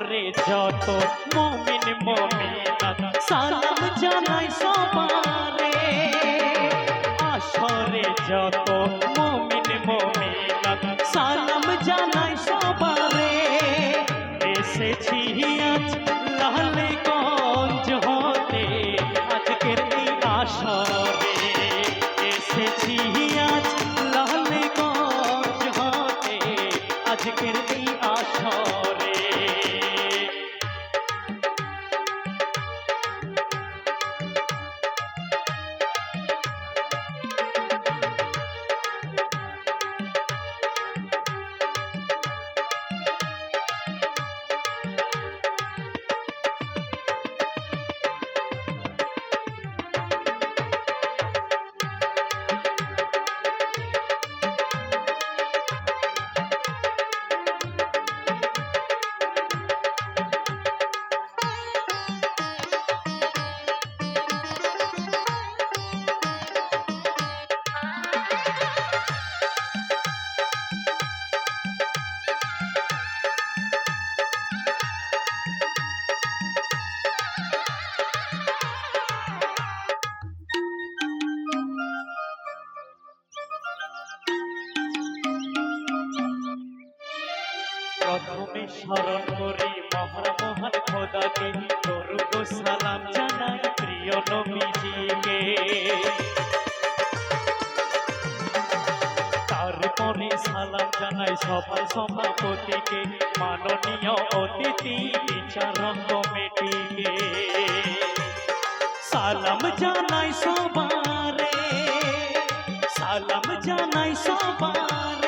যত মমিন মমিনাত, সালাম জানাই সবারে। আসরে যত মমিন মমিনাত, সালাম জানাই সবারে। এসেছি আজ লালগঞ্জ হতে, আজকের এই আসরে। এসেছি আজ লালগঞ্জ হতে, আজকের প্রথমে স্মরণ করি, মহান মহান খোদাকে। দরুদ সালাম জানাই প্রিয় নবীজিকে। তারপরে সালাম জানাই সবার সভাপতিকে মাননীয় অতিথি বিচারক কমিটিকে। সালাম জানাই সবারে, সালাম জানাই সবারে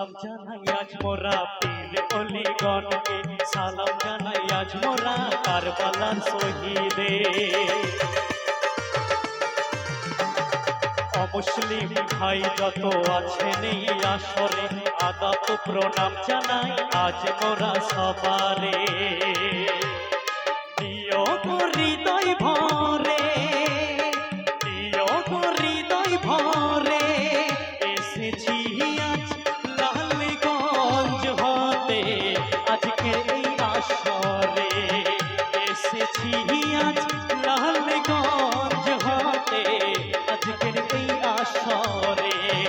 সালাম জানাই আজ মোরা পীর অলিগণকে। সালাম জানাই আজ মোরা কারবালার শহীদে অমুসলিম ভাই যত আছেন এই আসরে, আদাত প্রণাম জানাই আজ মোরা সবারে। নিয়োগ হৃদয় ভরে আসরে এসেছি আজ লালগঞ্জ হতে আজকের এই আসরে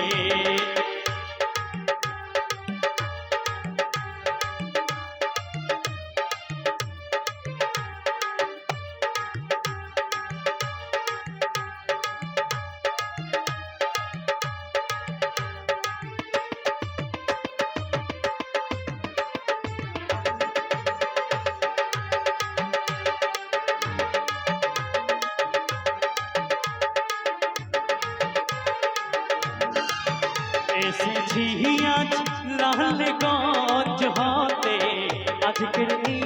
এসেছি আজ লালগঞ্জ হতে আজকের এই